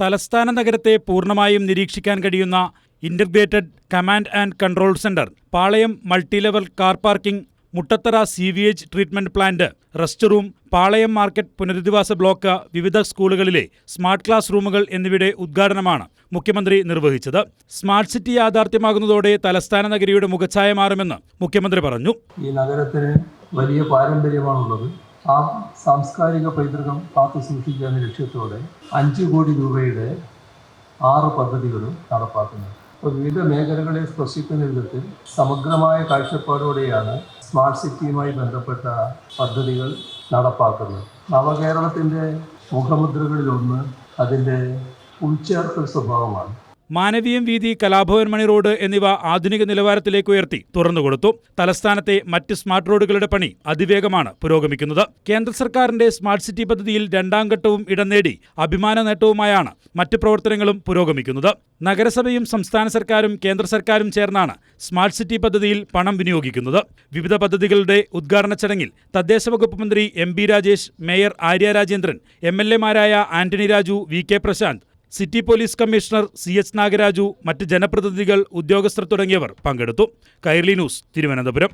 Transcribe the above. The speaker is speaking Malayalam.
തലസ്ഥാന നഗരത്തെ പൂർണമായും നിരീക്ഷിക്കാൻ കഴിയുന്ന integrated command and control centre Palayam multi level car parking Muttathara sewage treatment plant rest room Palayam market പുനരധിവാസ ബ്ലോക്ക് വിവിധ സ്കൂളുകളിലെ സ്മാർട്ട് ക്ലാസ് റൂമുകൾ എന്നിവയുടെ ഉദ്ഘാടനമാണ് മുഖ്യമന്ത്രി നിർവഹിച്ചത്. സ്മാർട്ട് സിറ്റി യാഥാർത്ഥ്യമാകുന്നതോടെ തലസ്ഥാന നഗരിയുടെ മുഖച്ഛായ മാറുമെന്ന് മുഖ്യമന്ത്രി പറഞ്ഞു. ഈ നഗരത്തിന് വലിയ പാരമ്പര്യമാണുള്ളത്. ആ സാംസ്കാരിക പൈതൃകം കാത്തു സൂക്ഷിക്കുക എന്ന ലക്ഷ്യത്തോടെ അഞ്ച് കോടി രൂപയുടെ ആറ് പദ്ധതികളും നടപ്പാക്കുന്നു. അപ്പോൾ വിവിധ മേഖലകളെ സ്പർശിക്കുന്ന വിധത്തിൽ സമഗ്രമായ കാഴ്ചപ്പാടോടെയാണ് സ്മാർട്ട് സിറ്റിയുമായി ബന്ധപ്പെട്ട പദ്ധതികൾ നടപ്പാക്കുന്നത്. നവകേരളത്തിന്റെ മുഖമുദ്രകളിലൊന്ന് അതിന്റെ ഉൾച്ചേർക്കൽ സ്വഭാവമാണ്. മാനവീയം വീതി കലാഭവൻ മണി റോഡ് എന്നിവ ആധുനിക നിലവാരത്തിലേക്ക് ഉയർത്തി തുറന്നുകൊടുത്തു തലസ്ഥാനത്തെ മറ്റ് സ്മാർട്ട് റോഡുകളുടെ പണി അതിവേഗമാണ് പുരോഗമിക്കുന്നത്. കേന്ദ്ര സർക്കാരിന്റെ സ്മാർട്ട് സിറ്റി പദ്ധതിയിൽ രണ്ടാം ഘട്ടവും ഇടം നേടി അഭിമാന നേട്ടവുമായാണ് മറ്റ് പ്രവർത്തനങ്ങളും പുരോഗമിക്കുന്നത്. നഗരസഭയും സംസ്ഥാന സർക്കാരും കേന്ദ്ര സർക്കാരും ചേർന്നാണ് സ്മാർട്ട് സിറ്റി പദ്ധതിയിൽ പണം വിനിയോഗിക്കുന്നത്. വിവിധ പദ്ധതികളുടെ ഉദ്ഘാടന ചടങ്ങിൽ തദ്ദേശ വകുപ്പ് മന്ത്രി M B Rajesh mayor Arya Rajendran M L എമാരായ Antony Raju V K Prashanth city police commissioner C H Nagaraju മറ്റ് ജനപ്രതിനിധികൾ ഉദ്യോഗസ്ഥർ തുടങ്ങിയവർ പങ്കെടുത്തു. കൈർലി ന്യൂസ് തിരുവനന്തപുരം.